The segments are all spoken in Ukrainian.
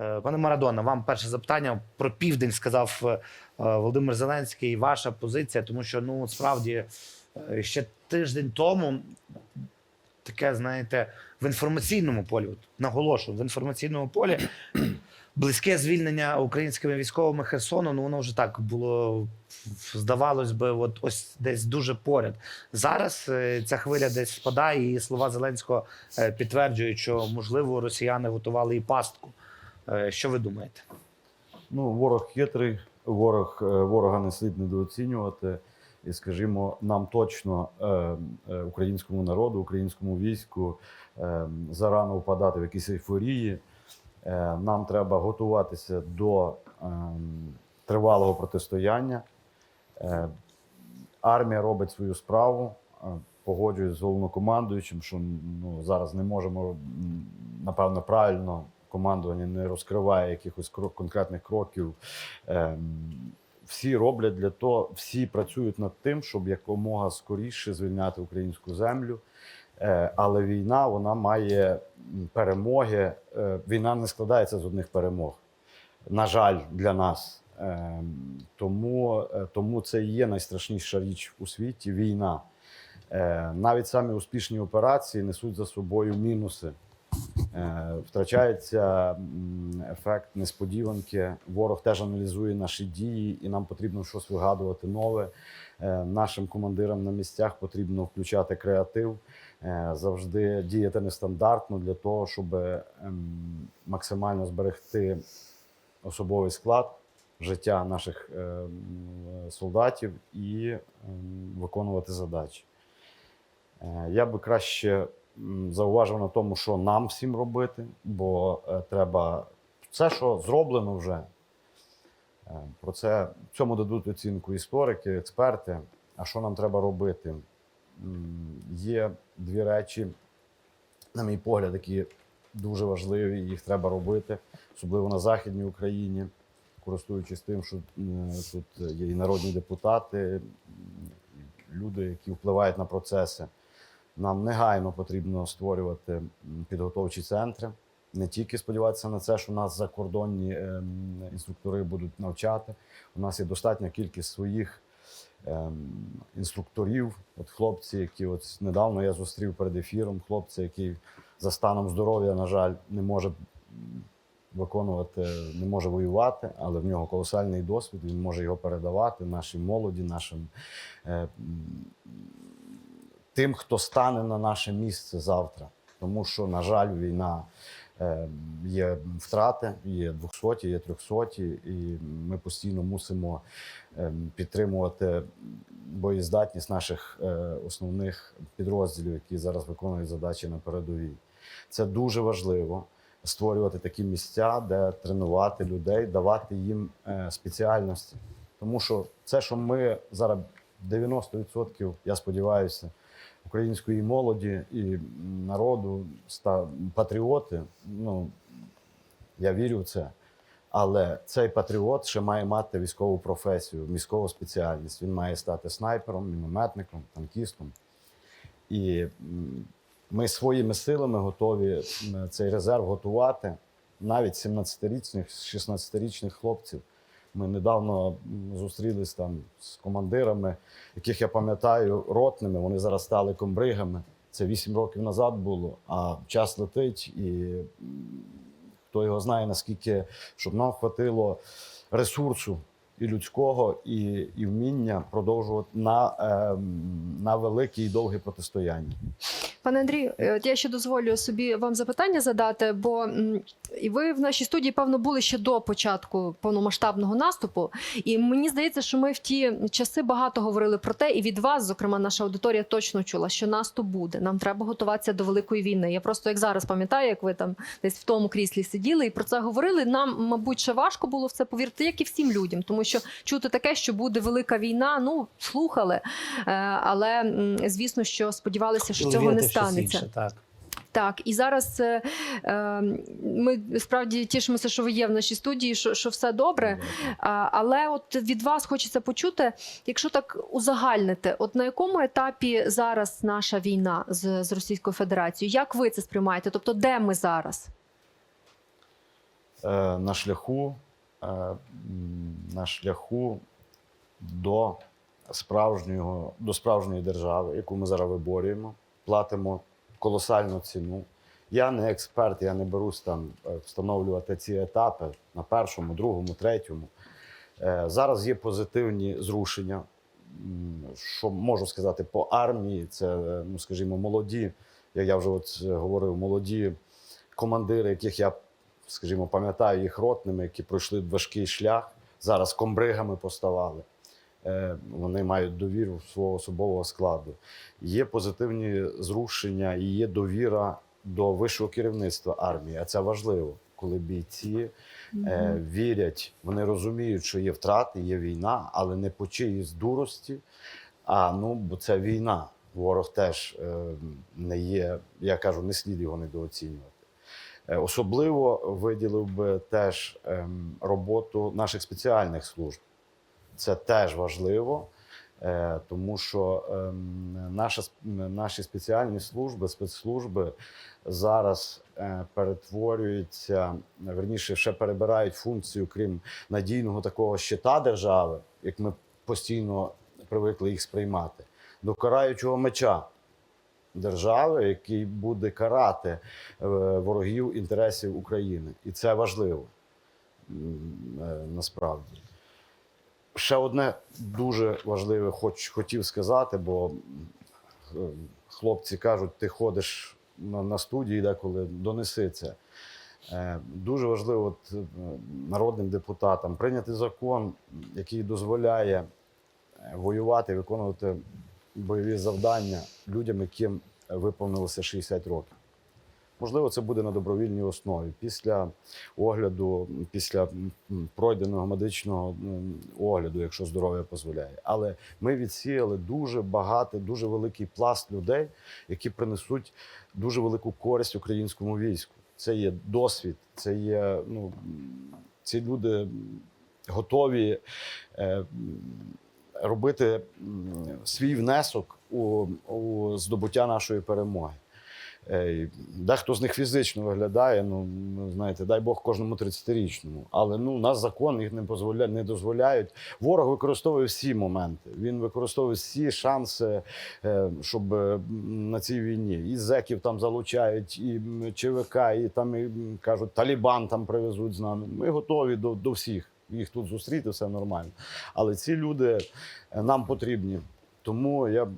Е, Пане Марадона, вам перше запитання про південь сказав е, Володимир Зеленський. Ваша позиція, тому що ну справді е, ще тиждень тому таке, знаєте, в інформаційному полі, от наголошую, в інформаційному полі близьке звільнення українськими військовими Херсону. Ну воно вже так було здавалось би, от ось десь дуже поряд. Зараз ця хвиля десь спадає, і слова Зеленського підтверджують, що можливо росіяни готували і пастку. Е, Що ви думаєте? Ну, ворог хитрий, ворог, е, ворога не слід недооцінювати. І, скажімо, нам точно, е, українському народу, українському війську, зарано впадати в якісь ейфорії. Нам треба готуватися до тривалого протистояння. Армія робить свою справу. Погоджуюсь з головнокомандуючим, що ну, зараз не можемо, напевно, правильно командування не розкриває якихось крок- конкретних кроків. Ем, всі роблять для того, всі працюють над тим, щоб якомога скоріше звільняти українську землю. Е, але війна вона має перемоги. Е, війна не складається з одних перемог. На жаль, для нас. Ем, тому, е, тому це і є найстрашніша річ у світі війна. Навіть самі успішні операції несуть за собою мінуси. Е, Втрачається ефект несподіванки. Ворог теж аналізує наші дії, і нам потрібно щось вигадувати нове. Е, Нашим командирам на місцях потрібно включати креатив, е, завжди діяти нестандартно для того, щоб ем, максимально зберегти особовий склад, життя наших солдатів і ем, виконувати задачі. Я би краще зауважив на тому, що нам всім робити, бо е, треба все, що зроблено вже. е, Про це цьому дадуть оцінку історики, експерти. А що нам треба робити? Є дві речі, на мій погляд, які дуже важливі, їх треба робити, особливо на Західній Україні, користуючись тим, що тут є і народні депутати, люди, які впливають на процеси. Нам негайно потрібно створювати підготовчі центри. Не тільки сподіватися на це, що нас закордонні ем, інструктори будуть навчати. У нас є достатня кількість своїх ем, інструкторів. От хлопці, які от недавно я зустрів перед ефіром, хлопця, який за станом здоров'я, на жаль, не може виконувати, не може воювати, але в нього колосальний досвід. Він може його передавати нашій молоді, нашим е, тим, хто стане на наше місце завтра. Тому що, на жаль, війна е, є втрати, є 200, є 300, і ми постійно мусимо е, підтримувати боєздатність наших е, основних підрозділів, які зараз виконують задачі на передовій. Це дуже важливо створювати такі місця, де тренувати людей, давати їм спеціальності. Тому що це, що ми зараз 90%, я сподіваюся, української молоді і народу ста патріоти. Ну я вірю в це. Але цей патріот ще має мати військову професію, військову спеціальність. Він має стати снайпером, мінометником, танкістом. І ми своїми силами готові цей резерв готувати навіть 17-річних, 16-річних хлопців. Ми недавно зустрілись там з командирами, яких я пам'ятаю, ротними. Вони зараз стали комбригами. Це 8 років назад було, а час летить, і хто його знає, наскільки щоб нам хватило ресурсу і людського, і, і вміння продовжувати на, ем, на велике і довге протистояння. Пане Андрію, е, от я ще дозволю собі вам запитання задати, бо і ви в нашій студії, певно, були ще до початку повномасштабного наступу. І мені здається, що ми в ті часи багато говорили про те, і від вас, зокрема, наша аудиторія точно чула, що наступ буде. Нам треба готуватися до великої війни. Я просто як зараз пам'ятаю, як ви там десь в тому кріслі сиділи і про це говорили. Нам, мабуть, ще важко було в це повірити, як і всім людям, тому що чути таке, що буде велика війна, ну слухали. Е, Але звісно, що сподівалися, що цього не Щось станеться. інше, так. Так, і зараз е, ми справді тішимося, що ви є в нашій студії, що, що все добре. А, але от від вас хочеться почути, якщо так узагальнити, от на якому етапі зараз наша війна з, з Російською Федерацією? Як ви це сприймаєте? Тобто, де ми зараз? е, на шляху, е, на шляху до справжнього, до справжньої держави, яку ми зараз виборюємо, платимо колосальну ціну. Я не експерт, я не берусь там е, встановлювати ці етапи на першому, другому, третьому. Е, Зараз є позитивні зрушення. Що можу сказати по армії, це, е, ну скажімо, молоді, як я вже от говорив, молоді командири, яких я, скажімо, пам'ятаю їх ротними, які пройшли важкий шлях, зараз комбригами поставали. Е, Вони мають довіру свого особового складу. Є позитивні зрушення і є довіра до вищого керівництва армії. А це важливо, коли бійці е, вірять, вони розуміють, що є втрати, є війна, але не по чиїсь дурості. А ну, бо це війна. Ворог теж е, не є, я кажу, не слід його недооцінювати. Е, Особливо виділив би теж ем, роботу наших спеціальних служб. Це теж важливо, е, тому що ем, наша, наші спеціальні служби, спецслужби зараз е, перетворюються, верніше, ще перебирають функцію, крім надійного такого щита держави, як ми постійно привикли їх сприймати, до караючого меча держави, який буде карати е, ворогів інтересів України. І це важливо насправді. Ще одне дуже важливе, хоч хотів сказати, бо хлопці кажуть, ти ходиш на, на студії, деколи донеси це. Е, Дуже важливо от, е, народним депутатам прийняти закон, який дозволяє е, воювати, виконувати бойові завдання людям, яким виповнилося 60 років. Можливо, це буде на добровільній основі. Після огляду, після пройденого медичного огляду, якщо здоров'я дозволяє. Але ми відсіяли дуже багато, дуже великий пласт людей, які принесуть дуже велику користь українському війську. Це є досвід, це є ну, ці люди готові е, робити свій внесок у, у здобуття нашої перемоги. Е, Дехто з них фізично виглядає, ну ну, знаєте, дай Бог кожному 30-річному. Але ну, нас закон їх не дозволяє, не дозволяють. Ворог використовує всі моменти. Він використовує всі шанси, е, щоб е, на цій війні. І зеків там залучають, і ЧВК, і там і, кажуть, Талібан там привезуть з нами. Ми готові до, до всіх. Їх тут зустріти, все нормально. Але ці люди нам потрібні. Тому я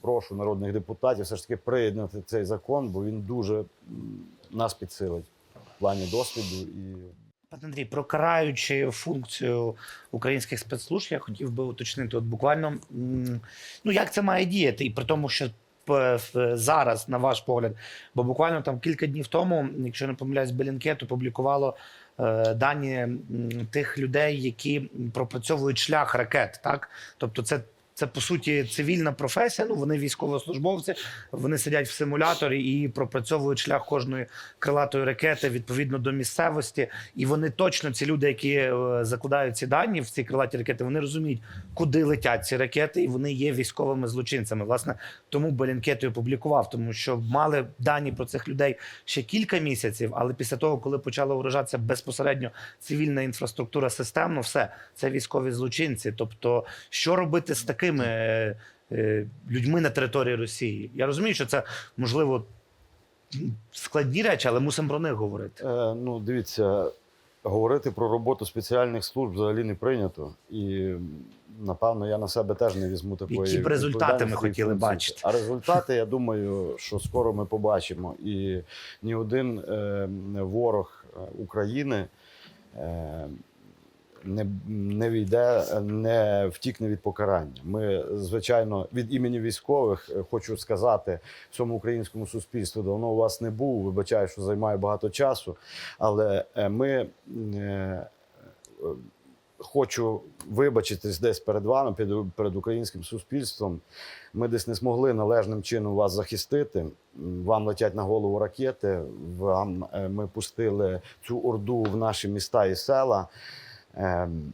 прошу народних депутатів все ж таки приєднати цей закон, бо він дуже нас підсилить в плані досвіду і Пане Андрій, про караючу функцію українських спецслужб я хотів би уточнити. От буквально ну як це має діяти, і при тому, що зараз, на ваш погляд, бо буквально там кілька днів тому, якщо не помиляюсь, Белінкет опублікувало е, дані тих людей, які пропрацьовують шлях ракет. Так, тобто, це. Це по суті цивільна професія. Ну вони військовослужбовці, вони сидять в симуляторі і пропрацьовують шлях кожної крилатої ракети відповідно до місцевості. І вони точно ці люди, які е, закладають ці дані в ці крилаті ракети, вони розуміють, куди летять ці ракети, і вони є військовими злочинцями. Власне, тому Белінкет і опублікував, тому що мали дані про цих людей ще кілька місяців. Але після того, коли почала уражатися безпосередньо цивільна інфраструктура системно, все це військові злочинці. Тобто, що робити з такими е, е, людьми на території Росії? Я розумію, що це можливо складні речі, але мусимо про них говорити. Е, ну, дивіться, говорити про роботу спеціальних служб взагалі не прийнято. І напевно я на себе теж не візьму такої. Які б результати ми хотіли функції. бачити? А результати, я думаю, що скоро ми побачимо. І ні один е, ворог е, України. Е, не, не війде, не втікне від покарання. Ми, звичайно, від імені військових е, хочу сказати всьому українському суспільству, давно у вас не був. Вибачаю, що займає багато часу, але е, ми е, хочу вибачитись десь перед вами, перед, перед українським суспільством. Ми десь не змогли належним чином вас захистити. Вам летять на голову ракети. Вам ми пустили цю орду в наші міста і села. Ем,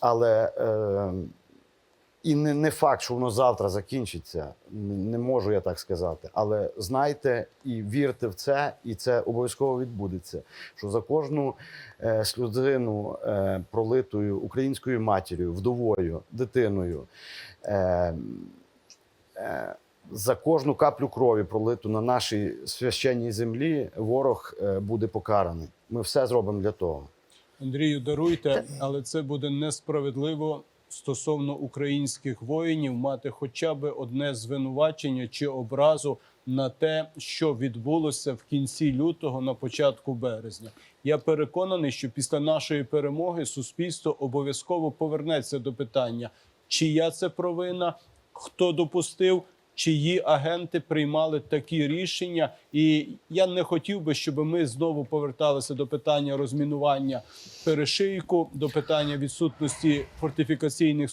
Але ем, І не, факт, що воно завтра закінчиться. Не можу я так сказати. Але знайте і вірте в це, і це обов'язково відбудеться. Що за кожну е, сльозину е, пролитою українською матір'ю, вдовою, дитиною. Е, е, за кожну каплю крові, пролиту на нашій священній землі, ворог е, буде покараний. Ми все зробимо для того. Андрію, даруйте, але це буде несправедливо стосовно українських воїнів мати хоча б одне звинувачення чи образу на те, що відбулося в кінці лютого на початку березня. Я переконаний, що після нашої перемоги суспільство обов'язково повернеться до питання, чия це провина, хто допустив. Чиї агенти приймали такі рішення, і я не хотів би, щоб ми знову поверталися до питання розмінування перешийку, до питання відсутності фортифікаційних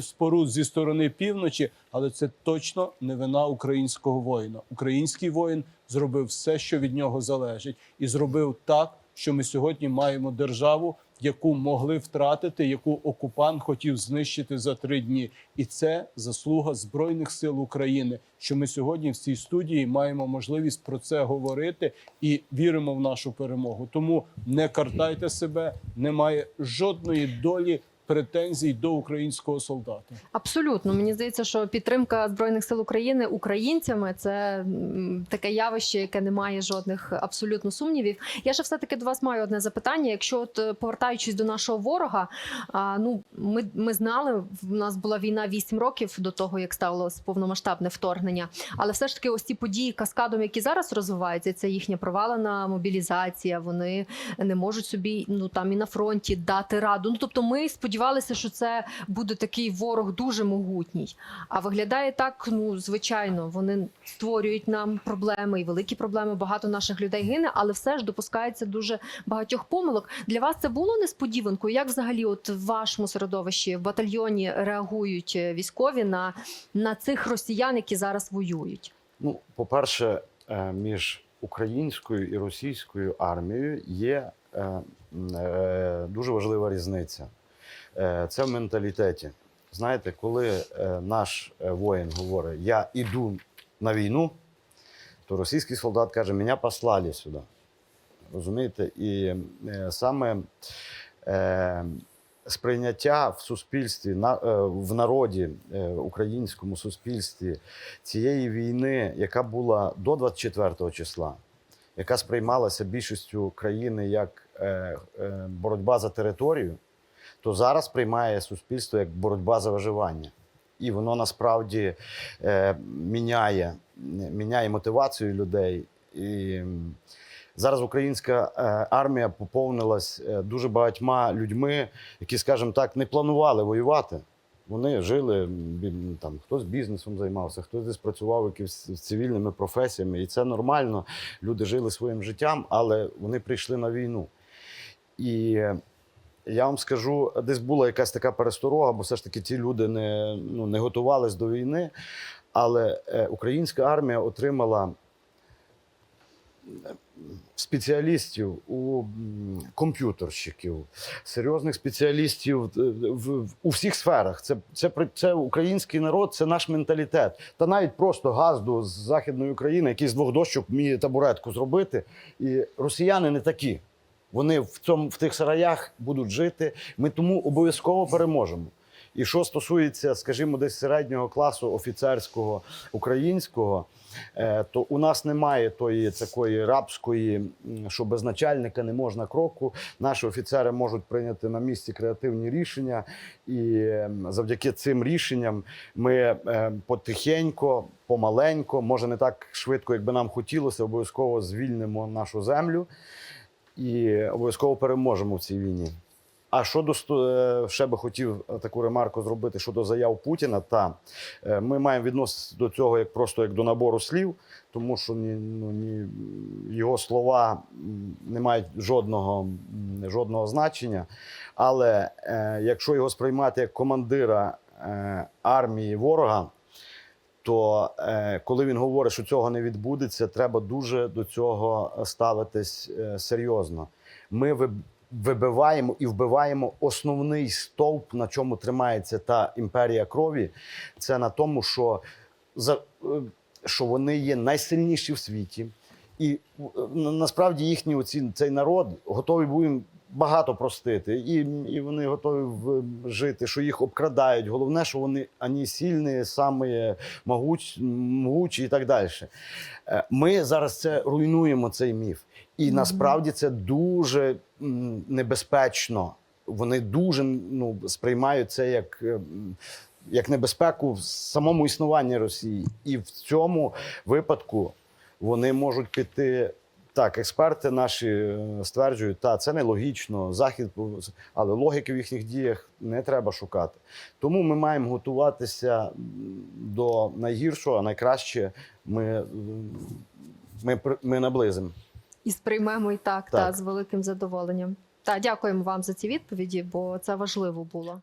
споруд зі сторони півночі, але це точно не вина українського воїна. Український воїн зробив все, що від нього залежить, і зробив так, що ми сьогодні маємо державу, яку могли втратити, яку окупант хотів знищити за три дні. І це заслуга збройних сил України. Що ми сьогодні в цій студії маємо можливість про це говорити і віримо в нашу перемогу. Тому не картайте себе, немає жодної долі претензій до українського солдата. Абсолютно, мені здається, що підтримка збройних сил України українцями це таке явище, яке не має жодних абсолютно сумнівів. Я ще все таки до вас маю одне запитання. Якщо от е, повертаючись до нашого ворога, ну ми, ми знали, в нас була війна 8 років до того, як сталося повномасштабне вторгнення. Але все ж таки, ось ці події каскадом, які зараз розвиваються, це їхня провалена мобілізація. Вони не можуть собі ну там і на фронті дати раду. Ну тобто, ми сподівалися, що це буде такий ворог дуже могутній. А виглядає так, ну звичайно, вони створюють нам проблеми і великі проблеми. Багато наших людей гине, але все ж допускається дуже багатьох помилок. Для вас це було несподіванкою? Як взагалі, от в вашому середовищі в батальйоні реагують е, військові на, на цих росіян, які зараз воюють? Ну, по-перше, е, між українською і російською армією є е, дуже важлива різниця. Е, Це в менталітеті. Знаєте, коли е, наш е, воїн говорить Я іду на війну, то російський солдат каже, мене послали сюди. Розумієте? І саме сприйняття в суспільстві, в народі, е, українському суспільстві цієї війни, яка була до 24 числа, яка сприймалася більшістю країни як боротьба за територію, то зараз приймає суспільство як боротьба за виживання. І воно насправді е, міняє, міняє мотивацію людей. І зараз українська е, армія поповнилась е, дуже багатьма людьми, які, скажімо так, не планували воювати. Вони жили там, хтось бізнесом займався, хтось десь працював з цивільними професіями, і це нормально. Люди жили своїм життям, але вони прийшли на війну. І я вам скажу, десь була якась така пересторога, бо все ж таки ті люди не, ну, не готувались до війни. Але е, українська армія отримала спеціалістів у комп'ютерщиків, серйозних спеціалістів е, в, в, у всіх сферах. Це, це, це український народ, це наш менталітет. Та навіть просто газду з Західної України, який з двох дощок вміє табуретку зробити. І росіяни не такі. Вони в цьому в тих сараях будуть жити. Ми тому обов'язково переможемо. І що стосується, скажімо, десь середнього класу офіцерського українського, е, то у нас немає тої такої рабської, що без начальника не можна кроку. Наші офіцери можуть прийняти на місці креативні рішення, і е, завдяки цим рішенням ми е, потихенько, помаленько, може не так швидко, як би нам хотілося, обов'язково звільнимо нашу землю і обов'язково переможемо в цій війні. А щодо е, ще би хотів таку ремарку зробити щодо заяв Путіна, та е, ми маємо відноситися до цього як просто як до набору слів, тому що ні, ну, ні, його слова не мають жодного, жодного значення. Але е, якщо його сприймати як командира е, армії ворога, то е, коли він говорить, що цього не відбудеться, треба дуже до цього ставитись е, серйозно. Ми ви- вибиваємо і вбиваємо основний стовп, на чому тримається та імперія крові. Це на тому, що, е, що вони є найсильніші в світі. І е, насправді їхній оці, цей народ готовий був багато простити, і, і вони готові жити, що їх обкрадають. Головне, що вони ані сильні, самі могуч, могучі і так далі. Е, Ми зараз це руйнуємо цей міф. І насправді це дуже небезпечно. Вони дуже ну, сприймають це як. е, Як небезпеку в самому існуванні Росії, і в цьому випадку вони можуть піти. Так, експерти наші е, стверджують, та це нелогічно, захід, але логіки в їхніх діях не треба шукати. Тому ми маємо готуватися до найгіршого, а найкраще ми, ми, при- ми наблизимо. І сприймемо і так, Так. Та, з великим задоволенням. Та дякуємо вам за ці відповіді, бо це важливо було.